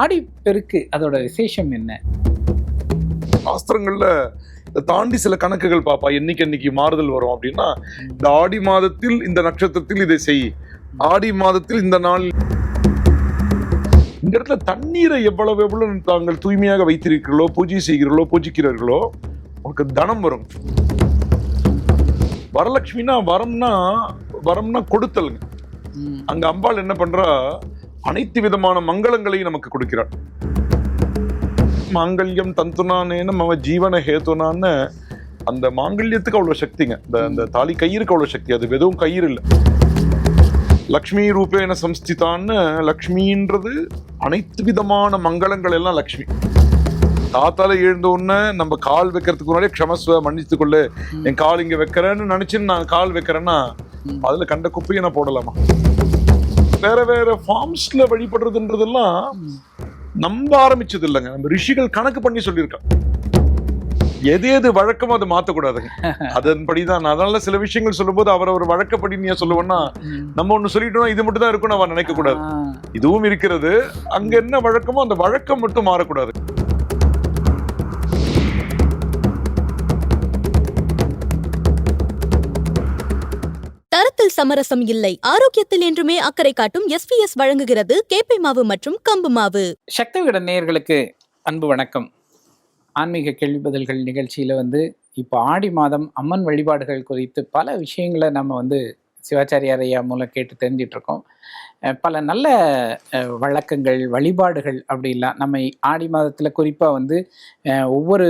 ஆடிப்பெருக்கு அதோட விசேஷம் என்ன? சாஸ்திரங்கள்ல தாண்டி சில கணக்குகள் பாப்பா. என்னைக்கு என்னைக்கு மாறுதல் வரும் அப்படின்னா இந்த ஆடி மாதத்தில் இந்த நட்சத்திரத்தில் இதை செய். ஆடி மாதத்தில் இந்த நாள். இந்த இடத்துல தண்ணீரை எவ்வளவு எவ்வளவு தாங்கள் தூய்மையாக வைத்திருக்கிறீர்களோ பூஜை செய்கிறீர்களோ பூஜிக்கிறீர்களோ உனக்கு தனம் வரும். வரலட்சுமினா வரம்னா வரம்னா கொடுத்தலுங்க. அங்க அம்பாள் என்ன பண்றா? அனைத்து விதமான மங்களங்களையும் நமக்கு கொடுக்கிறாள் மாங்கல்யம் தந்துனானேன்னு மம ஜீவன ஹேத்துனான்னு அந்த மாங்கல்யத்துக்கு அவ்வளவு சக்திங்க. இந்த அந்த தாலி கயிறுக்கு அவ்வளவு சக்தி. அது வெறும் கயிறு இல்லை. லக்ஷ்மி ரூபேன சம்ஸ்திதான்னு லக்ஷ்மின்றது அனைத்து விதமான மங்களங்கள் எல்லாம் லக்ஷ்மி. தாத்தால எழுந்த உடனே நம்ம கால் வைக்கிறதுக்கு முன்னாடியே க்ஷமஸ்வ மன்னித்து கொள்ளு என் கால் இங்க வைக்கிறேன்னு நினைச்சு நான் கால் வைக்கிறேன்னா. அதுல கண்ட குப்பையை நான் போடலாமா? வேற வேற ஃபார்ம்ஸ்ல வழிபடுறதுன்றதெல்லாம். நம்ப ஆரம்பிச்சது இல்லைங்க நம்ம ரிஷிகள் கணக்கு பண்ணி சொல்லியிருக்காங்க எது எது வழக்கமோ அதை மாத்தக்கூடாதுங்க அதன்படிதான் அதனால சில விஷயங்கள் சொல்லும்போது அவர் அவர் வழக்கப்படி நீ சொல்லுவேன்னா. நம்ம ஒண்ணு சொல்லிட்டோம் இது மட்டும் தான் இருக்கும் அவன் நினைக்க கூடாது ஆ. இதுவும் இருக்கிறது அங்க என்ன வழக்கமோ அந்த வழக்கம் மட்டும் மாறக்கூடாது சமரசம் இல்லை. ஆரோக்கியத்தில் என்றுமே அக்கறை காட்டும் எஸ்பிஎஸ் வழங்குகிறது கேப்பை மாவு மற்றும் கம்பு மாவு. சக்தி விகட நேயர்களுக்கு அன்பு வணக்கம். ஆன்மீக கேள்வி பதில்கள் நிகழ்ச்சியில் வந்து இப்போ ஆடி மாதம் அம்மன் வழிபாடுகள் குறித்து பல விஷயங்களை நம்ம வந்து சிவாச்சாரியார் ஐயா மூலம் கேட்டு தெரிஞ்சிட்டு இருக்கோம் பல நல்ல வழக்கங்கள் வழிபாடுகள் அப்படிலாம் நம்ம ஆடி மாதத்தில் குறிப்பாக வந்து ஒவ்வொரு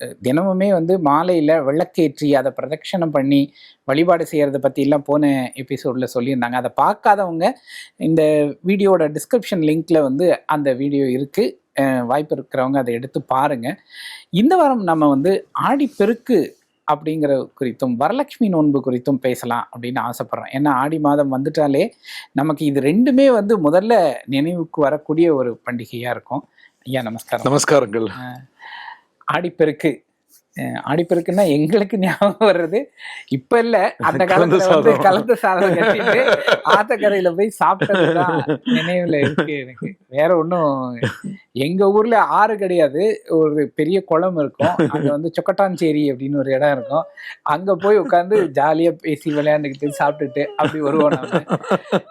தினமுமே வந்து மாலையில் விளக்கேற்றி அதை பிரதட்சணம் பண்ணி வழிபாடு செய்கிறத பற்றிலாம் போன எபிசோடில் சொல்லியிருந்தாங்க. அதை பார்க்காதவங்க இந்த வீடியோட டிஸ்கிரிப்ஷன் லிங்க்ல வந்து அந்த வீடியோ இருக்கு. அஹ் வாய்ப்பு இருக்கிறவங்க அதை எடுத்து பாருங்க. இந்த வாரம் நம்ம வந்து ஆடிப்பெருக்கு அப்படிங்கிற குறித்தும் வரலட்சுமி நோன்பு குறித்தும் பேசலாம் அப்படின்னு ஆசைப்படுறோம். ஏன்னா ஆடி மாதம் வந்துட்டாலே நமக்கு இது ரெண்டுமே வந்து முதல்ல நினைவுக்கு வரக்கூடிய ஒரு பண்டிகையா இருக்கும். ஐயா நமஸ்காரம். நமஸ்காரங்கள். ஆடிப்பெருக்கு. ஆடிப்பெருக்குன்னா எங்களுக்கு ஞாபகம் வர்றது. இப்ப இல்ல அந்த காலத்துல வந்து. கலந்த சாதம் கட்டிட்டு ஆத்தக்கரையில போய் சாப்பிட்டதுதான் நினைவுல இருக்கு எனக்கு. வேற ஒண்ணும் எங்க ஊர்ல ஆறு கிடையாது. ஒரு பெரிய குளம் இருக்கும். அங்க வந்து சொக்கட்டாஞ்சேரி அப்படின்னு ஒரு இடம் இருக்கும். அங்க போய் உட்காந்து ஜாலியா பேசி விளையாண்டுக்கிட்டு சாப்பிட்டுட்டு அப்படி வருவோம் நாம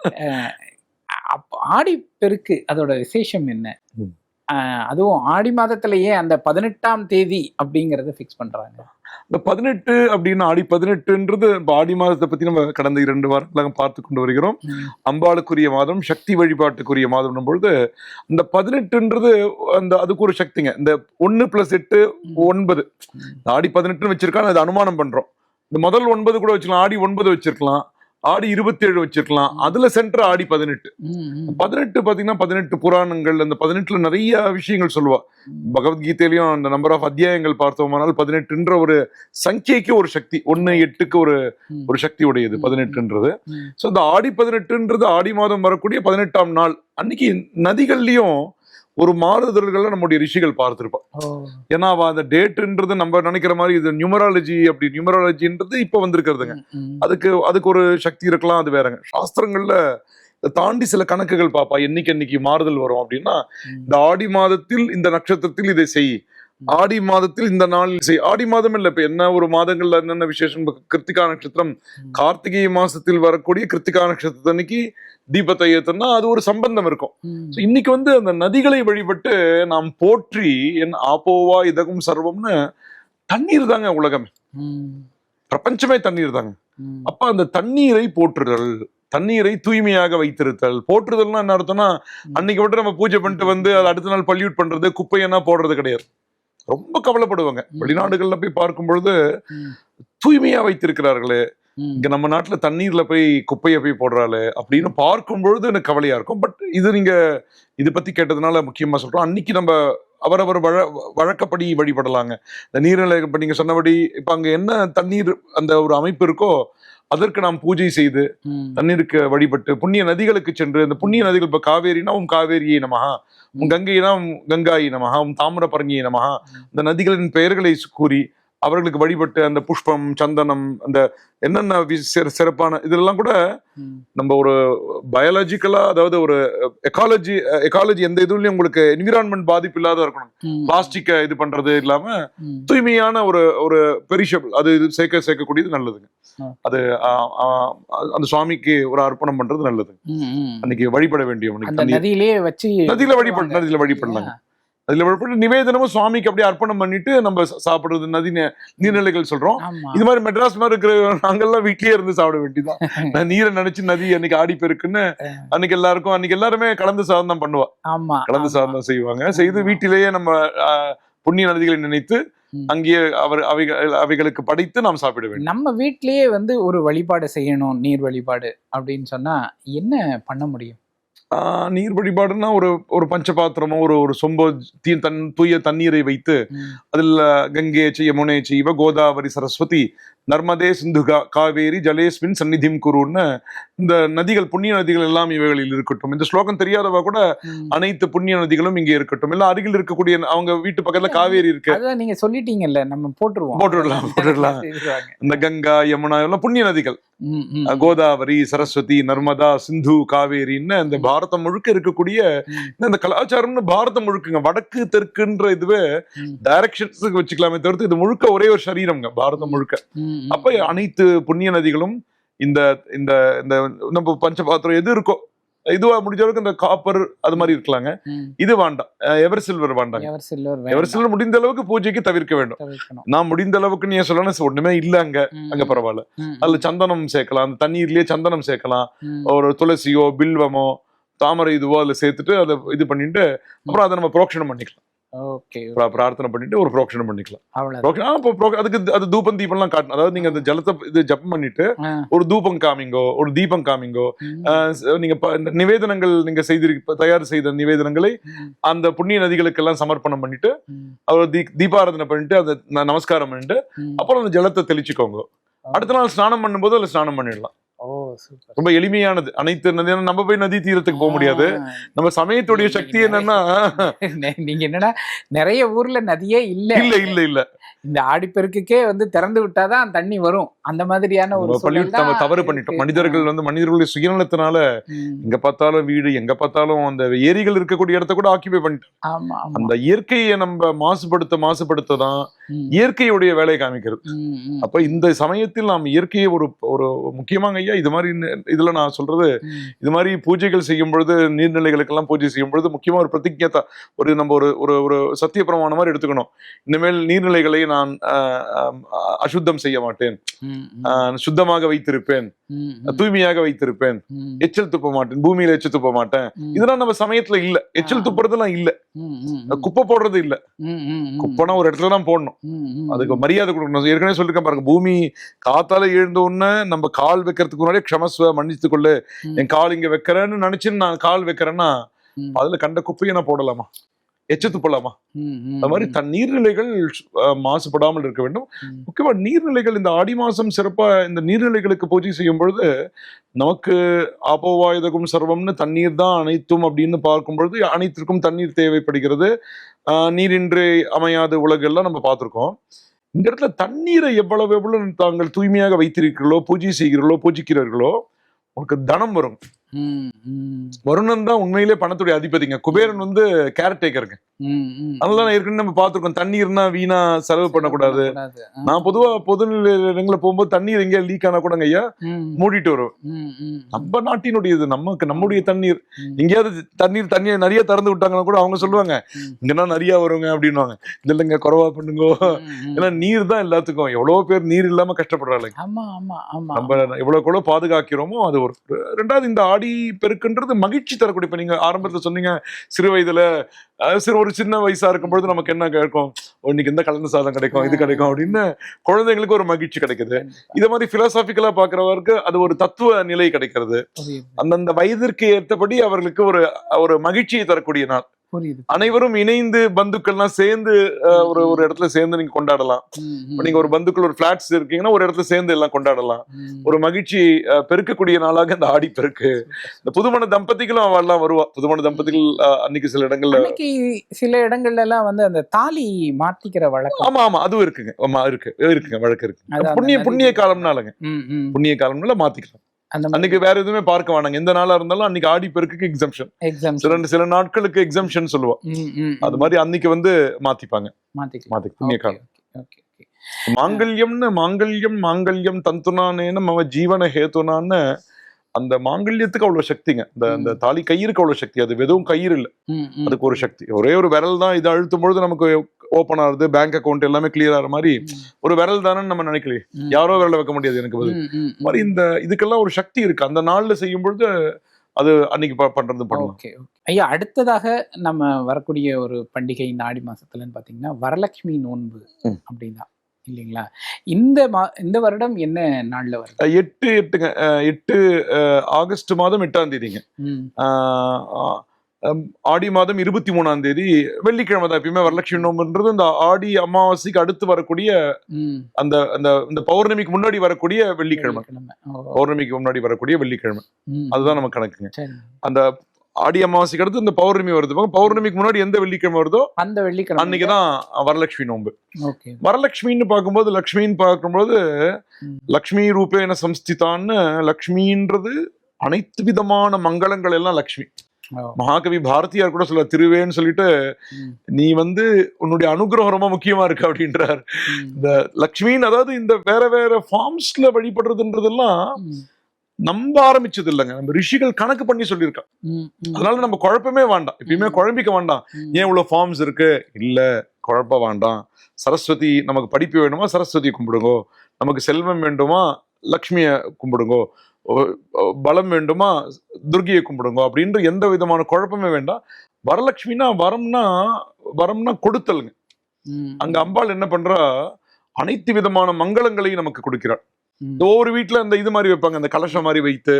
அஹ் அப்ப ஆடி பெருக்கு அதோட விசேஷம் என்ன? அதுவும் ஆடி மாதத்திலேயே அந்த பதினெட்டாம் தேதி அப்படிங்கறத ஃபிக்ஸ் பண்றாங்க. இந்த பதினெட்டு அப்படின்னு ஆடி பதினெட்டுன்றது இப்ப ஆடி மாதத்தை பத்தி நம்ம கடந்த இரண்டு வாரங்களாக பார்த்து கொண்டு வருகிறோம். அம்பாளுக்குரிய மாதம் சக்தி வழிபாட்டுக்குரிய மாதம் பொழுது இந்த பதினெட்டுன்றது அந்த அதுக்கு ஒரு சக்திங்க. இந்த ஒன்னு பிளஸ் எட்டு ஒன்பது. ஆடி பதினெட்டுன்னு வச்சிருக்காங்க அது அனுமானம் பண்றோம். இந்த முதல் ஒன்பது கூட வச்சுக்கலாம் ஆடி ஒன்பது வச்சிருக்கலாம். ஆடி இருபத்தி ஏழு வச்சிருக்கலாம் அதுல சென்டர் ஆடி பதினெட்டு. பதினெட்டு பாத்தீங்கன்னா பதினெட்டு புராணங்கள் அந்த பதினெட்டுல நிறைய விஷயங்கள் சொல்லுவா பகவத்கீதையிலயும் அந்த நம்பர் ஆஃப் அத்தியாயங்கள் பார்த்தோமானால் பதினெட்டுன்ற ஒரு சங்கியைக்கு ஒரு சக்தி ஒன்னு எட்டுக்கு ஒரு. ஒரு சக்தி உடையது. பதினெட்டுன்றது. ஸோ இந்த ஆடி பதினெட்டுன்றது ஆடி மாதம் வரக்கூடிய பதினெட்டாம் நாள் அன்னைக்கு நதிகள்லயும் ஒரு மாறுதல்களை நம்முடைய ரிஷிகள் பார்த்திருப்பா ஓ. ஏன்னா அவ அந்த டேட்டுன்றது நம்ம நினைக்கிற மாதிரி இது நியூமராலஜி அப்படி நியூமராலஜின்றது இப்ப வந்திருக்கிறதுங்க. அதுக்கு அதுக்கு ஒரு சக்தி இருக்கலாம் அது வேறங்க சாஸ்திரங்கள்ல இதை தாண்டி சில கணக்குகள் பாப்பா என்னைக்கு என்னைக்கு மாறுதல் வரும் அப்படின்னா. இந்த ஆடி மாதத்தில் இந்த நட்சத்திரத்தில் இதை செய் ஆடி மாதத்தில் இந்த நாளில் செய் ஆடி மாதம் இல்ல இப்ப என்ன ஒரு மாதங்கள்ல என்னென்ன விசேஷம்? கிருத்திகா நட்சத்திரம். கார்த்திகை மாசத்தில் வரக்கூடிய கிருத்திகா நட்சத்திரத்தன்னைக்கு தீபத்தை ஏத்தனா அது ஒரு சம்பந்தம் இருக்கும். இன்னைக்கு வந்து அந்த நதிகளை வழிபட்டு நாம் போற்றி என் ஆப்போவா இதகும் சர்வம்னு தண்ணீர் தாங்க உலகம். பிரபஞ்சமே தண்ணீர் தாங்க. அப்ப அந்த தண்ணீரை போற்றுதல் தண்ணீரை தூய்மையாக வைத்திருத்தல். போற்றுதல்னா என்ன அர்த்தம்னா அன்னைக்கு மட்டும் நம்ம பூஜை பண்ணிட்டு வந்து அது அடுத்த நாள் பல்யூட் பண்றது குப்பையெல்லாம் போடுறது கிடையாது. ரொம்ப கவலைப்படுவாங்க. வெளிநாடுகள்ல போய் பார்க்கும் பொழுது. தூய்மையா வைத்திருக்கிறார்களே. இங்க நம்ம நாட்டுல தண்ணீர்ல போய் குப்பையை போய் போடுறாளே அப்படின்னு பார்க்கும் பொழுது எனக்கு கவலையா இருக்கும் பட் இது நீங்க இது பத்தி கேட்டதுனால முக்கியமா சொல்றோம் அன்னைக்கு நம்ம அவரவர் வழ வழக்கப்படி வழிபடலாங்க இந்த நீர்நிலை இப்ப நீங்க சொன்னபடி இப்ப அங்க என்ன தண்ணீர் அந்த ஒரு அமைப்பு இருக்கோ அதற்கு நாம் பூஜை செய்து. தண்ணீருக்கு வழிபட்டு புண்ணிய நதிகளுக்கு சென்று இந்த புண்ணிய நதிகள் இப்ப காவேரினா உம் காவேரியை நமஹா. உம் கங்கைனா உம் கங்காயி நமஹா. உம் தாமிரபரணியை நமஹா. இந்த நதிகளின் பெயர்களை கூறி அவர்களுக்கு வழிபட்டு அந்த புஷ்பம் சந்தனம் அந்த என்னென்ன சிறப்பான இதெல்லாம் கூட நம்ம ஒரு பயாலஜிக்கலா அதாவது ஒரு எக்காலஜி எக்காலஜி எந்த இதுலயும் உங்களுக்கு என்விரான்மெண்ட் பாதிப்பு இல்லாத இருக்கணும். பிளாஸ்டிக்கை இது பண்றது இல்லாம தூய்மையான ஒரு ஒரு பெரிஷபிள் அது இது சேர்க்க சேர்க்கக்கூடியது நல்லதுங்க. அது அந்த சுவாமிக்கு ஒரு அர்ப்பணம் பண்றது நல்லது. அன்னைக்கு வழிபட வேண்டிய அந்த நதியிலேயே வச்சு நதியில வழிபட நதியில வழிபடலாங்க. அதுல வழிபட்டு நிவேதனமும் சுவாமிக்கு அப்படியே அர்ப்பணம் பண்ணிட்டு நம்ம சாப்பிடுறது நதி நீர்நிலைகள் சொல்றோம். இது மாதிரி மெட்ராஸ் மாதிரி இருக்கிற நாங்கெல்லாம் வீட்லயே இருந்து சாப்பிட வேண்டியதுதான். நான் நீரை நினைச்சு நதி அன்னைக்கு ஆடி பெருக்குன்னு அன்னைக்கு எல்லாருக்கும் அன்னைக்கு எல்லாருமே கலந்து சாதம் தான் பண்ணுவா. ஆமா கலந்து. சாதம் செய்வாங்க. செய்து வீட்டிலேயே நம்ம புண்ணிய நதிகளை நினைத்து. அங்கேயே அவர் அவைகள் அவைகளுக்கு படைத்து நாம் சாப்பிட வேண்டும். நம்ம வீட்லயே வந்து ஒரு வழிபாடு செய்யணும் நீர் வழிபாடு அப்படின்னு சொன்னா என்ன பண்ண முடியும்? நீர் வழிபாடுன்னா ஒரு ஒரு பஞ்சபாத்திரமோ ஒரு ஒரு சொம்போ தீ தன் தூய தண்ணீரை வைத்து அதில் கங்கே செய் யமுனை செய்வ கோதாவரி சரஸ்வதி நர்மதே சிந்து காவேரி ஜலேஸ்மின் சந்நிதிம் குருன்னு இந்த நதிகள் புண்ணிய நதிகள் எல்லாம் இவைகளில் இருக்கட்டும். இந்த ஸ்லோகம் தெரியாதவ கூட. அனைத்து புண்ணிய நதிகளும் இங்கே இருக்கட்டும். எல்லாம் அருகில் இருக்கக்கூடிய அவங்க வீட்டு பக்கத்துல காவேரி இருக்கு. நீங்க சொல்லிட்டீங்கல்ல நம்ம போட்டுருவோம். போட்டுடலாம், போட்டுடலாம். இந்த கங்கா யமுனா எல்லாம் புண்ணிய நதிகள். கோதாவரி சரஸ்வதி நர்மதா சிந்து காவேரின்னு இந்த பாரதம் முழுக்க இருக்கக்கூடிய இந்த கலாச்சாரம்னு பாரதம் முழுக்குங்க. வடக்கு தெற்குன்ற இதுவே டைரக்ஷன்ஸுக்கு வச்சுக்கலாமே தவிர்த்து இது முழுக்க ஒரே ஒரு சரீரம்ங்க பாரதம் முழுக்க. அப்ப அனைத்து புண்ணிய நதிகளும் இந்த இந்த இந்த நம்ம பஞ்சபாத்திரம் எது இருக்கோ இதுவா முடிஞ்ச அளவுக்கு இந்த காப்பர் அது மாதிரி இருக்கலாங்க. இது வேண்டாம். எவர் சில்வர் வேண்டாங்க. எவர் சில்வர் முடிந்த அளவுக்கு பூஜைக்கு தவிர்க்க வேண்டும். நான் முடிந்த அளவுக்கு நீ சொல்லணும் ஒண்ணுமே இல்ல அங்க அங்க பரவாயில்ல. அதுல சந்தனம் சேர்க்கலாம். அந்த தண்ணீர்லயே சந்தனம் சேர்க்கலாம். ஒரு துளசியோ பில்வமோ தாமரை இதுவோ அதுல சேர்த்துட்டு அதை இது பண்ணிட்டு அப்புறம் அதை நம்ம புரோக்ஷனம் பண்ணிக்கலாம். ஓகே பிரா- பிரார்த்தனை பண்ணிட்டு ஒரு புரோக்ஷனம் பண்ணிக்கலாம். அவ்வளவு அதுக்கு அது தூபம் தீபம்லாம் காட்டணும் அதாவது நீங்க அந்த ஜலத்தை இது ஜப்பம் பண்ணிட்டு ஒரு தூபம் காமிங்கோ ஒரு தீபம் காமிங்கோ நீங்க நிவேதனங்கள் நீங்க செய்திருக்க தயார் செய்த நிவேதனங்களை அந்த புண்ணிய நதிகளுக்கெல்லாம் சமர்ப்பணம் பண்ணிட்டு அவர் தீ தீபாராதனை பண்ணிட்டு அந்த நமஸ்காரம் பண்ணிட்டு அப்புறம் அந்த ஜலத்தை தெளிச்சுக்கோங்க. அடுத்த நாள் ஸ்நானம் பண்ணும்போது அதுல ஸ்நானம் பண்ணிடலாம். ரொம்ப எளிமையானது. அனைத்து நதி நம்ம போய் நதி தீரத்துக்கு போக முடியாது. நம்ம சமயத்துடைய சக்தி என்னன்னா நீங்க என்னன்னா நிறைய ஊர்ல நதியே இல்ல. இல்ல இல்ல இல்ல. இந்த ஆடிப்பெருக்குக்கே வந்து திறந்து விட்டாதான் தண்ணி வரும். அந்த மாதிரியான ஒரு நம்ம தவறு. பண்ணிட்டோம். மனிதர்கள் வந்து மனிதர்களுடைய சுயநலத்தினால எங்க பார்த்தாலும் வீடு எங்க பார்த்தாலும் அந்த ஏரிகள் இருக்கக்கூடிய இடத்த கூட ஆக்கிபை பண்ணிட்டோம். ஆமா அந்த இயற்கையை நம்ம மாசுபடுத்த மாசுபடுத்த தான் இயற்கையுடைய வேலையை காமிக்கிறது. அப்ப இந்த சமயத்தில் நாம் இயற்கையை ஒரு ஒரு முக்கியமாக ஐயா இது மாதிரி இதுல நான் சொல்றது ம், இது மாதிரி பூஜைகள் செய்யும் பொழுது நீர்நிலைகளுக்கெல்லாம் பூஜை செய்யும் பொழுது முக்கியமா ஒரு பிரதிஜ்ஞா ஒரு நம்ம ஒரு ஒரு ஒரு சத்திய பிரமாணம் மாதிரி எடுத்துக்கணும். இனிமேல் நீர்நிலைகளை நான் அசுத்தம் செய்ய மாட்டேன். சுத்தமாக வைத்திருப்பேன். தூய்மையாக வைத்திருப்பேன். எச்சல் துப்ப மாட்டேன். பூமியில எச்சல் துப்ப மாட்டேன். இதெல்லாம் நம்ம சமயத்துல இல்ல. எச்சல். துப்புறதெல்லாம் இல்ல. குப்பை போடுறது இல்ல. குப்பைனா ஒரு இடத்துல தான் போடணும். அதுக்கு மரியாதை கொடுக்கணும். ஏற்கனவே சொல்லிருக்கேன் பாருங்க பூமி காத்தால எழுந்த உடனே நம்ம கால் வைக்கிறதுக்கு முன்னாடியே க்ஷமஸ்வ மன்னித்து கொள்ளு. என் கால் இங்க வைக்கிறேன்னு நினைச்சு நான் கால் வைக்கிறேன்னா அதுல கண்ட குப்பையை நான் போடலாமா? எச்சு துப்பலாமா ம், ம், அது மாதிரி தன் நீர்நிலைகள் மாசுபடாமல் இருக்க வேண்டும். ம், முக்கியமா நீர்நிலைகள் இந்த ஆடி மாசம் சிறப்பா இந்த நீர்நிலைகளுக்கு பூஜை செய்யும் பொழுது நமக்கு ஆபோவாயுதகும் சர்வம்னு தண்ணீர் தான் அனைத்தும் அப்படின்னு பார்க்கும் பொழுது அனைத்திற்கும் தண்ணீர் தேவைப்படுகிறது. நீரின்றி அமையாத உலகெல்லாம் நம்ம பார்த்திருக்கோம். இந்த இடத்துல தண்ணீரை எவ்வளவு எவ்வளவு தாங்கள் தூய்மையாக வைத்திருக்கிறீர்களோ பூஜை செய்கிறீர்களோ பூஜிக்கிறீர்களோ உனக்கு தனம் வரும். வருணன் தான் உண்மையிலே பணத்துடைய அதிபதிங்க. குபேரன் வந்து கேர் டேக்கருங்க ம், ம். அதனால நான் ஏற்கனவே நம்ம பார்த்திருக்கோம். தண்ணீர்னா வீணா செலவு பண்ணக்கூடாது. நான் பொதுவா பொதுநிலை இடங்களை போகும்போது தண்ணீர் எங்கேயா லீக் ஆனா கூடங்க ஐயா மூடிட்டு வருவேன் நம்ம நாட்டினுடையது நமக்கு நம்முடைய தண்ணீர். எங்கேயாவது தண்ணீர் தண்ணியை நிறைய திறந்து விட்டாங்கன்னா கூட அவங்க சொல்லுவாங்க. இங்கன்னா நிறைய வருங்க அப்படின்னுவாங்க. இல்ல இல்லைங்க குறவா பண்ணுங்க. ஏன்னா நீர் தான் எல்லாத்துக்கும். எவ்வளவு பேர் நீர் இல்லாம கஷ்டப்படுறாங்க நம்ம எவ்வளவு கூட பாதுகாக்கிறோமோ அது ஒரு ரெண்டாவது இந்த ஆடி பெருக்குன்றது மகிழ்ச்சி தரக்கூடிய இப்ப நீங்க ஆரம்பத்துல சொன்னீங்க சிறு வயதுல சிறு ஒரு சின்ன வயசா இருக்கும் பொழுது நமக்கு என்ன கிடைக்கும் ஓ, இன்னைக்கு இந்த கலந்து சாதம் கிடைக்கும் இது கிடைக்கும் அப்படின்னு குழந்தைங்களுக்கு ஒரு மகிழ்ச்சி கிடைக்குது. இத மாதிரி பிலாசாபிக்கலா பாக்குறவருக்கு அது ஒரு தத்துவ நிலை கிடைக்கிறது. அந்தந்த வயதிற்கு ஏற்றபடி அவர்களுக்கு ஒரு ஒரு மகிழ்ச்சியை தரக்கூடிய நாள் அனைவரும் இணைந்து பந்துக்கள்லாம் சேர்ந்து ஒரு ஒரு இடத்துல சேர்ந்து நீங்க கொண்டாடலாம். நீங்க ஒரு பந்துக்கள் ஒரு பிளாட்ஸ் இருக்கீங்கன்னா ஒரு இடத்துல சேர்ந்து எல்லாம் கொண்டாடலாம். ஒரு மகிழ்ச்சி பெருக்கக்கூடிய நாளாக இந்த ஆடி பெருக்கு. இந்த புதுமண தம்பதிகளும் அவெல்லாம் வருவா. புதுமண தம்பதிகள் அன்னைக்கு சில இடங்கள்ல சில இடங்கள்ல எல்லாம் வந்து அந்த தாலி மாத்திக்கிற வழக்கம். ஆமா ஆமா. அதுவும் இருக்குங்க. ஆமா இருக்கு. இருக்குங்க. வழக்கு இருக்கு. புண்ணிய புண்ணிய காலம்னாலங்க. புண்ணிய காலம்னால மாத்திக்கலாம். அன்னைக்கு வேற எதுவுமே பார்க்க வேணாங்க. எந்த நாளா இருந்தாலும் அன்னைக்கு ஆடி பெருக்குக்கு எக்ஸம்ஷன். சில சில நாட்களுக்கு எக்ஸம்ஷன் சொல்லுவா ம், ம், அது. மாதிரி அன்னைக்கு வந்து மாத்திப்பாங்க. மாத்தி புண்ணிய காலம். மாங்கல்யம்னு மாங்கல்யம் மாங்கல்யம் தந்துனானேன்னு மம ஜீவன ஹேத்துனான்னு அந்த மாங்கல்யத்துக்கு அவ்வளவு சக்திங்க. இந்த அந்த தாலி கயிறுக்கு அவ்வளவு சக்தி. அது வெறும் கயிறு இல்ல. அதுக்கு ஒரு சக்தி. ஒரே ஒரு விரல் தான் இதை அழுத்தும் பொழுது நமக்கு ஓப்பன் ஆகுது பேங்க் அக்கவுண்ட் எல்லாமே கிளியர் ஆகிற மாதிரி ஒரு விரல் தானே நம்ம நினைக்கலையே. யாரோ விரல வைக்க முடியாது எனக்கு பதில். மாதிரி இந்த இதுக்கெல்லாம் ஒரு சக்தி இருக்கு. அந்த நாள்ல செய்யும் பொழுது அது அன்னைக்கு பண்றது பண்ணலாம். Okay okay. ஐயா அடுத்ததாக நம்ம வரக்கூடிய ஒரு பண்டிகை இந்த ஆடி மாசத்துலன்னு பாத்தீங்கன்னா வரலட்சுமி நோன்பு. அப்படின்னா இல்லைங்களா? இந்த மா இந்த வருடம் என்ன நாள்ல வருது? எட்டு எட்டுங்க எட்டு ஆகஸ்ட் மாதம் எட்டாம் தேதிங்க. ஆடி மாதம் இருபத்தி மூணாம் தேதி வெள்ளிக்கிழமை தான் எப்பயுமே வரலட்சுமி நோம்புன்றது இந்த ஆடி அமாவாசைக்கு அடுத்து வரக்கூடிய. அந்த அந்த இந்த பௌர்ணமிக்கு முன்னாடி வரக்கூடிய வெள்ளிக்கிழமை. பௌர்ணமிக்கு முன்னாடி வரக்கூடிய வெள்ளிக்கிழமை. அதுதான் நம்ம கணக்குங்க. அந்த ஆடி அமாவாசைக்கு அடுத்து இந்த பௌர்ணமி வருது. பௌர்ணமிக்கு முன்னாடி எந்த வெள்ளிக்கிழமை வருதோ அந்த வெள்ளிக்கிழமை. அன்னைக்கு தான் வரலட்சுமி நோன்பு. ஓகே. வரலட்சுமின்னு பார்க்கும்போது லக்ஷ்மின்னு பார்க்கும்போது. லக்ஷ்மி ரூபேன சம்ஸ்திதான்னு லக்ஷ்மின்றது அனைத்து விதமான மங்களங்கள் எல்லாம் லக்ஷ்மி. மகாகவி பாரதியார் கூட சொல்ல திருவேன்னு சொல்லிட்டு நீ வந்து உன்னுடைய அனுகிரகம் ரொம்ப முக்கியமா இருக்கு அப்படின்றார். இந்த லக்ஷ்மின்னு அதாவது இந்த வேற வேற ஃபார்ம்ஸ்ல வழிபடுறதுன்றதெல்லாம் நம்ப ஆரம்பிச்சது இல்லைங்க நம்ம ரிஷிகள் கணக்கு பண்ணி சொல்லியிருக்கா அதனால நம்ம குழப்பமே வேண்டாம். எப்பயுமே. குழம்பிக்க வேண்டாம். ஏன் இவ்வளவு ஃபார்ம்ஸ் இருக்கு? இல்ல குழப்ப வேண்டாம். சரஸ்வதி நமக்கு படிப்பு வேணுமா சரஸ்வதி கும்பிடுங்கோ. நமக்கு செல்வம் வேண்டுமா? லக்ஷ்மிய கும்பிடுங்கோ. பலம் வேண்டுமா? துர்கியை கும்பிடுங்கோ அப்படின்ற எந்த விதமான குழப்பமே வேண்டாம். வரலட்சுமினா வரம்னா வரம்னா கொடுத்தல்ங்க. அங்க அம்பாள் என்ன பண்றா? அனைத்து விதமான மங்களங்களையும் நமக்கு கொடுக்கிறாள். ம், ஒவ்வொரு வீட்டுல அந்த இது மாதிரி வைப்பாங்க அந்த கலசம் மாதிரி வைத்து.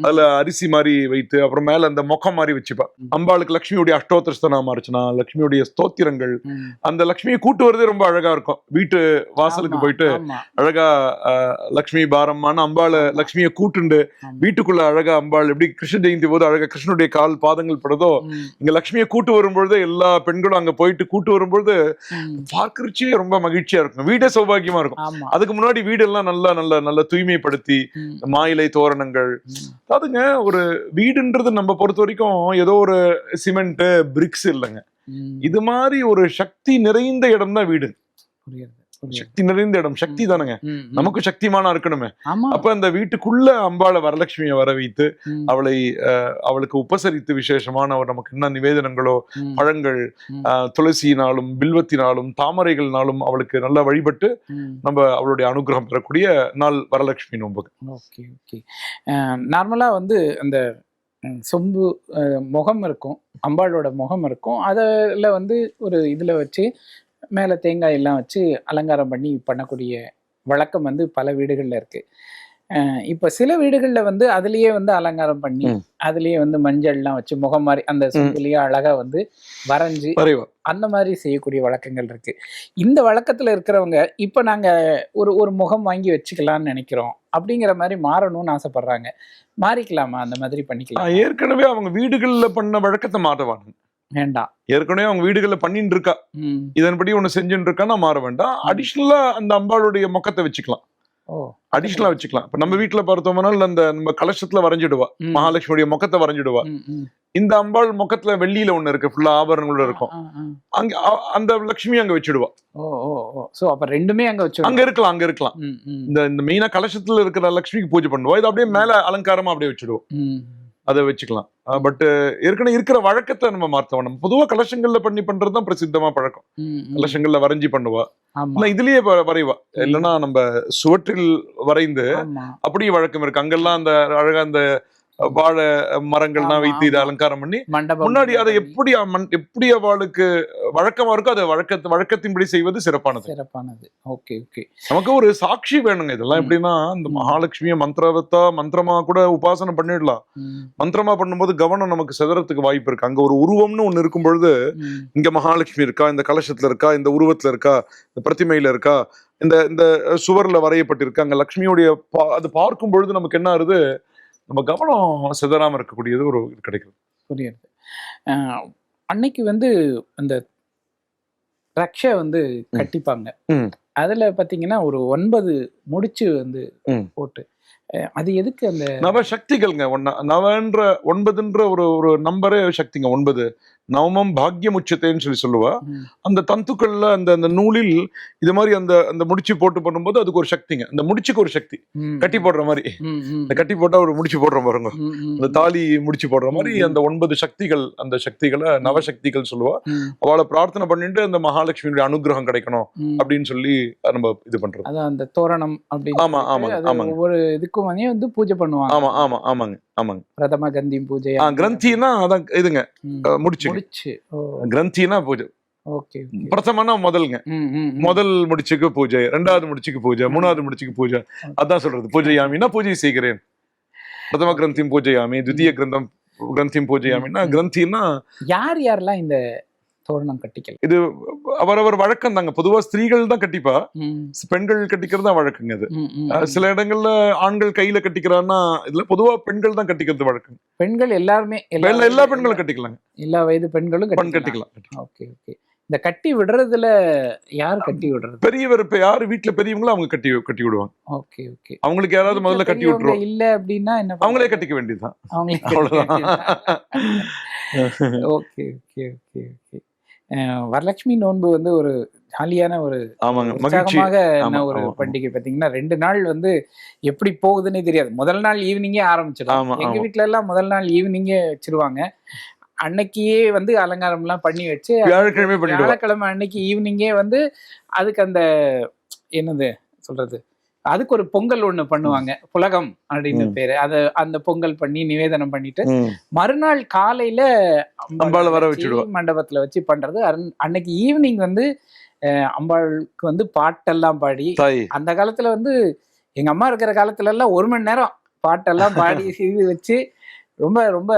அதுல அரிசி மாதிரி வைத்து அப்புறம் மேல அந்த மொக்கம் மாதிரி வச்சுப்பா ம். அம்பாளுக்கு லக்ஷ்மியுடைய அஷ்டோத்திரஸ்தனாம அர்ச்சனா லக்ஷ்மியுடைய ஸ்தோத்திரங்கள். அந்த லக்ஷ்மியை கூட்டு வரதே ரொம்ப அழகா இருக்கும் வீட்டு வாசலுக்கு போயிட்டு அழகா அஹ், லக்ஷ்மி பாரம்மான்னு அம்பாளை லக்ஷ்மியை கூட்டுண்டு. வீட்டுக்குள்ள அழகா அம்பாள் எப்படி கிருஷ்ண ஜெயந்தி போது அழகா கிருஷ்ணனுடைய கால் பாதங்கள் படுதோ இங்க லக்ஷ்மியை கூட்டு வரும்பொழுது எல்லா பெண்களும் அங்க போயிட்டு கூட்டு வரும்பொழுது ம். பார்க்கறச்சே ரொம்ப மகிழ்ச்சியா இருக்கும் வீடே சௌபாகியமா இருக்கும் அதுக்கு முன்னாடி வீடெல்லாம் நல்லா நல்ல நல்ல தூய்மைப்படுத்தி மாயிலை தோரணங்கள். அதுங்க ஒரு வீடுன்றது நம்ம பொறுத்த வரைக்கும் ஏதோ ஒரு சிமெண்ட் பிரிக்ஸ் இல்லைங்க. இது மாதிரி ஒரு சக்தி நிறைந்த இடம் தான் வீடு. புரியுது. சக்தி நிறைந்த இடம் சக்தி தானுங்க. நமக்கு சக்திமானா இருக்கணுமே. அப்ப அந்த வீட்டுக்குள்ள அம்பாளை வரலட்சுமியை வர வைத்து அவளை அவளுக்கு உபசரித்து விசேஷமான ஒரு நமக்கு என்ன நிவேதனங்களோ பழங்கள் துளசியினாலும் பில்வத்தினாலும் தாமரைகள்னாலும் அவளுக்கு நல்லா வழிபட்டு. நம்ம அவளுடைய அனுகிரகம் பெறக்கூடிய நாள் வரலட்சுமி நோன்பு. Okay okay. நார்மலாக வந்து அந்த சொம்பு முகம் இருக்கும் அம்பாளோட முகம் இருக்கும். அதில் வந்து ஒரு இதில் வச்சு மேலே தேங்காய் எல்லாம் வச்சு அலங்காரம் பண்ணி பண்ணக்கூடிய வழக்கம் வந்து பல வீடுகளில் இருக்கு. அஹ், இப்போ சில வீடுகளில் வந்து அதுலேயே வந்து அலங்காரம் பண்ணி. அதுலேயே வந்து மஞ்சள்லாம் வச்சு முகம் மாதிரி அந்த சொம்புலேயே அழகாக வந்து வரைஞ்சி அந்த மாதிரி செய்யக்கூடிய வழக்கங்கள் இருக்கு. இந்த வழக்கத்துல இருக்கிறவங்க இப்ப நாங்க ஒரு ஒரு முகம் வாங்கி வச்சுக்கலாம்னு நினைக்கிறோம். அப்படிங்கிற மாதிரி மாறணும்னு ஆசைப்படுறாங்க. மாறிக்கலாமா? அந்த மாதிரி பண்ணிக்கலாம்? ஏற்கனவே அவங்க வீடுகள்ல பண்ண வழக்கத்தை மாற்றவாங்க. வேண்டாம் ஏற்கனவே அவங்க வீடுகள்ல பண்ணிட்டு இருக்கா. இதன்படி ஒண்ணு செஞ்சுட்டு இருக்கான்னா மாற வேண்டாம். அடிஷ்னலா அந்த அம்பாளுடைய மொக்கத்தை வச்சுக்கலாம். அடிஷ்னலா வச்சுக்கலாம். இப்ப நம்ம வீட்டுல பார்த்தோம்னா அந்த நம்ம கலசத்துல வரைஞ்சிடுவா. மகாலட்சுமியுடைய மொக்கத்தை வரைஞ்சிடுவா. இந்த அம்பாள் மொக்கத்துல வெள்ளியில ஒண்ணு இருக்கு. ஃபுல்லா ஆபரணங்களோட இருக்கும். அங்க அந்த லட்சுமி அங்க வச்சிடுவா. ஓ சோ அப்ப ரெண்டுமே அங்க வச்சு அங்க இருக்கலாம் அங்க இருக்கலாம். இந்த இந்த மெயினா கலசத்துல இருக்கிற லட்சுமிக்கு பூஜை பண்ணுவா. இது அப்படியே மேல அலங்காரமா அப்படியே வச்சிடுவோம். அதை வச்சுக்கலாம். பட் ஏற்கனவே இருக்கிற வழக்கத்தை நம்ம மாத்தோம் நம்ம பொதுவா கலசங்கள்ல பண்ணி பண்றதுதான் பிரசித்தமா பழக்கம். கலசங்கள்ல வரைஞ்சி பண்ணுவா. இல்ல இதுலயே வரைவா. இல்லைன்னா நம்ம சுவற்றில் வரைந்து அப்படியே வழக்கம் இருக்கு. அங்கெல்லாம் அந்த அழகா அந்த வாழை மரங்கள்லாம் வைத்து இதை. அலங்காரம் பண்ணி முன்னாடி அதை எப்படி எப்படி அவளுக்கு வழக்கமா இருக்கோ அதை வழக்கத்து வழக்கத்தின்படி செய்வது சிறப்பானது. சிறப்பானது. Okay okay. நமக்கு ஒரு சாட்சி வேணுங்க. இதெல்லாம். எப்படின்னா இந்த. மகாலட்சுமியை மந்திரவத்தா மந்திரமா கூட உபாசனை பண்ணிடலாம். மந்திரமா பண்ணும்போது கவனம் நமக்கு செதறதுக்கு வாய்ப்பு இருக்கு. அங்க ஒரு உருவம்னு ஒண்ணு இருக்கும் பொழுது இங்க மகாலட்சுமி இருக்கா இந்த கலசத்துல இருக்கா இந்த உருவத்துல இருக்கா இந்த பிரதிமையில இருக்கா இந்த இந்த சுவர்ல வரையப்பட்டிருக்கு அங்க லக்ஷ்மியுடைய பா- அது பார்க்கும் பொழுது நமக்கு என்ன ஆகுது நம்ம கவனம் சிதறாம இருக்கக்கூடியது ஒரு கிடைக்குது புரியுது அன்னைக்கு வந்து அந்த ரக்ஷ வந்து. கட்டிப்பாங்க. அதுல பாத்தீங்கன்னா ஒரு ஒன்பது முடிச்சு வந்து. போட்டு அது எதுக்கு அந்த நவ சக்திகள்ங்க ஒன்னா நவன்ற ஒன்பதுன்ற ஒரு ஒரு நம்பரே சக்திங்க ஒன்பது நவமம் பாக்கியம் உச்சத்தைன்னு சொல்லி சொல்லுவா. அந்த தந்துக்கள்ல அந்த அந்த நூலில் இது மாதிரி அந்த அந்த முடிச்சு போட்டு பண்ணும்போது அதுக்கு ஒரு சக்திங்க. அந்த முடிச்சுக்கு ஒரு சக்தி. கட்டி போடுற மாதிரி. இந்த கட்டி போட்டா ஒரு முடிச்சு போடுறோம் பாருங்க. அந்த தாலி முடிச்சு போடுற மாதிரி. அந்த ஒன்பது சக்திகள் அந்த சக்திகளை நவசக்திகள் சொல்லுவா. அவளை பிரார்த்தனை பண்ணிட்டு அந்த மகாலட்சுமியுடைய அனுகிரகம் கிடைக்கணும். அப்படின்னு சொல்லி நம்ம இது அதான் அந்த தோரணம் அப்படின்னு ஆமா, அது ஆமாங்க. ஒவ்வொரு இதுக்கும் வந்து பூஜை பண்ணுவாங்க. ஆமா ஆமா ஆமாங்க. ஆமாங்க. பிரதம கந்தி பூஜை ஆ, கிரந்தினா அதான் இதுங்க. முடிச்சு. முடிச்சு கிரந்தினா பூஜை. ஓகே பிரதமனா முதல்ங்க. முதல் முடிச்சுக்கு பூஜை ரெண்டாவது முடிச்சுக்கு பூஜை மூணாவது முடிச்சுக்கு பூஜை. அதான் சொல்றது. பூஜையாமின்னா பூஜை செய்கிறேன். பிரதம கிரந்தியும் பூஜையாமி துதிய கிரந்தம் கிரந்தியும் பூஜையாமின்னா கிரந்தின்னா யார் யாரெல்லாம் இந்த தோரணம் கட்டிக்கல. இது அவரவர் வழக்கம் தாங்க. பொதுவா ஸ்திரீகள் தான் கட்டிப்பா. பெண்கள் கட்டிக்கிறது தான் வழக்குங்க அது. சில இடங்கள்ல ஆண்கள் கையில கட்டிக்கிறான்னா இதுல பொதுவா பெண்கள் தான் கட்டிக்கிறது வழக்கம். பெண்கள் எல்லாருமே எல்லா பெண்களும் கட்டிக்கலாங்க. எல்லா வயது பெண்களும் பெண் கட்டிக்கலாம். Okay okay. இந்த கட்டி விடுறதுல யார் கட்டி விடுறது? பெரியவர் இப்ப யாரு? வீட்டுல பெரியவங்களோ அவங்க கட்டி கட்டி விடுவாங்க. Okay okay. அவங்களுக்கு யாராவது முதல்ல கட்டி விட்டுருவோம். இல்ல அப்படின்னா என்ன அவங்களே? கட்டிக்க வேண்டியதுதான். அவங்களே அவ்வளவுதான். Okay okay okay okay. Varalakshmi நோன்பு வந்து ஒரு ஜாலியான ஒரு உற்சாகமாக ஒரு. பண்டிகை பாத்தீங்கன்னா ரெண்டு நாள் வந்து எப்படி போகுதுன்னே தெரியாது. முதல் நாள் ஈவினிங்கே ஆரம்பிச்சிடும். எங்க. வீட்ல எல்லாம் முதல் நாள் ஈவினிங்கே வச்சிருவாங்க. அன்னைக்கே வந்து அலங்காரம் எல்லாம் பண்ணி வச்சு வியாழக்கிழமை வியாழக்கிழமை அன்னைக்கு ஈவினிங்கே வந்து அதுக்கு அந்த என்னது சொல்றது? அதுக்கு ஒரு பொங்கல் ஒண்ணு பண்ணுவாங்க. புலகம் அப்படின்னு. பேரு. அத அந்த பொங்கல் பண்ணி நிவேதனம் பண்ணிட்டு. மறுநாள் காலையில அம்பாளை வர வச்சு. மண்டபத்துல வச்சு பண்றது. அன்னைக்கு ஈவினிங் வந்து அம்பாளுக்கு வந்து பாட்டெல்லாம் பாடி அந்த காலத்துல வந்து எங்க அம்மா இருக்கிற காலத்துல எல்லாம் ஒரு மணி நேரம் பாட்டெல்லாம் பாடி இது வச்சு ரொம்ப ரொம்ப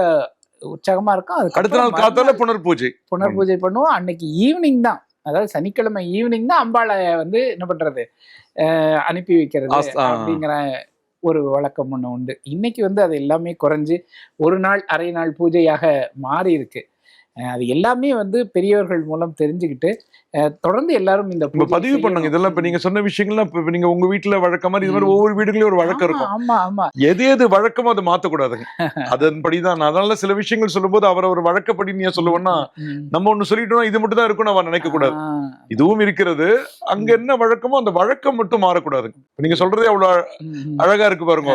உற்சாகமா இருக்கும். அடுத்த அதுக்கப்புறம் நாள் காத்தால புனர் பூஜை புனர் பூஜை பண்ணுவோம். அன்னைக்கு ஈவினிங் தான். அதாவது சனிக்கிழமை ஈவினிங் தான் அம்பாளை வந்து என்ன பண்றது? அனுப்பி வைக்கிறது. அப்படிங்கிற ஒரு வழக்கம் ஒண்ணு உண்டு. இன்னைக்கு வந்து அது எல்லாமே குறைஞ்சு ஒரு நாள் அரை நாள் பூஜையாக மாறி இருக்கு அது எல்லாமே வந்து பெரியவர்கள் மூலம் தெரிஞ்சுக்கிட்டு தொடர்ந்து எல்லாரும் இந்த பதிவு பண்ணுங்க. இதெல்லாம் இப்ப நீங்க சொன்ன விஷயங்கள்லாம் இப்ப நீங்க உங்க வீட்டுல வழக்கம் மாதிரி இது மாதிரி. ஒவ்வொரு வீடுகளையும் ஒரு வழக்கம் இருக்கும் ஆமா ஆமா எது எது வழக்கமோ அதை மாத்தக்கூடாதுங்க அதன்படிதான் அதனால சில விஷயங்கள் சொல்லும்போது அவர் ஒரு வழக்கப்படி நீ சொல்லுவோம்னா. நம்ம ஒண்ணு சொல்லிட்டோம் இது மட்டும் தான் இருக்கும் நம்ம நினைக்க கூடாது இதுவும் இருக்கிறது அங்க என்ன வழக்கமோ அந்த வழக்கம் மட்டும் மாறக்கூடாதுங்க இப்ப நீங்க சொல்றதே அவ்வளவு. அழகா இருக்கு பாருங்க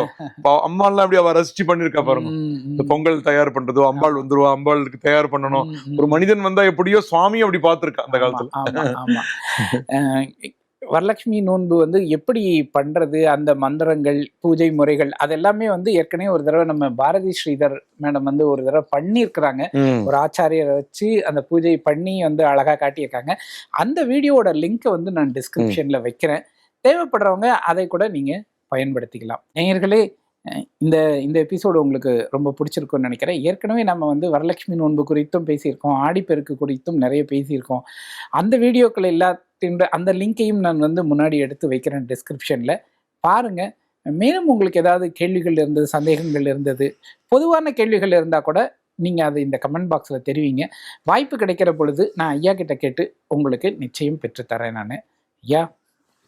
அம்மா எல்லாம் அப்படி அவ ரசிச்சு பண்ணிருக்கா பாருங்க. இந்த பொங்கல் தயார் பண்றதோ அம்பாள் வந்துருவா அம்பாளுக்கு தயார் பண்ணணும். ஒரு மனிதன் வந்தா எப்படியோ சுவாமி அப்படி பார்த்திருக்கா அந்த காலத்துல. வரலட்சுமி நோன்பு வந்து எப்படி பண்றது? அந்த மந்திரங்கள் பூஜை முறைகள் அதெல்லாமே வந்து ஏற்கனவே ஒரு தடவை நம்ம பாரதி ஸ்ரீதர் மேடம் வந்து ஒரு தடவை பண்ணியிருக்கிறாங்க. ஒரு ஆச்சாரியரை வச்சு அந்த பூஜை பண்ணி வந்து அழகா காட்டியிருக்காங்க. அந்த வீடியோவோட லிங்க்கை வந்து நான் டிஸ்கிரிப்ஷன்ல வைக்கிறேன். தேவைப்படுறவங்க அதை கூட நீங்க பயன்படுத்திக்கலாம். நேயர்களே இந்த இந்த எபிசோடு உங்களுக்கு ரொம்ப பிடிச்சிருக்கும்னு நினைக்கிறேன். ஏற்கனவே நம்ம வந்து வரலட்சுமி நோன்பு குறித்தும் பேசியிருக்கோம். ஆடிப்பெருக்கு குறித்தும் நிறைய பேசியிருக்கோம். அந்த வீடியோக்கள் எல்லாத்தின் அந்த லிங்கையும் நான் வந்து முன்னாடி எடுத்து வைக்கிறேன் டிஸ்கிரிப்ஷனில் பாருங்கள் மேலும் உங்களுக்கு ஏதாவது கேள்விகள் இருந்தது சந்தேகங்கள் இருந்தது பொதுவான கேள்விகள் இருந்தால் கூட நீங்கள் அதை இந்த கமெண்ட் பாக்ஸில் தெரிவிங்க. வாய்ப்பு கிடைக்கிற பொழுது நான் ஐயா கிட்ட கேட்டு உங்களுக்கு நிச்சயம் பெற்றுத்தரேன் நான். ஐயா.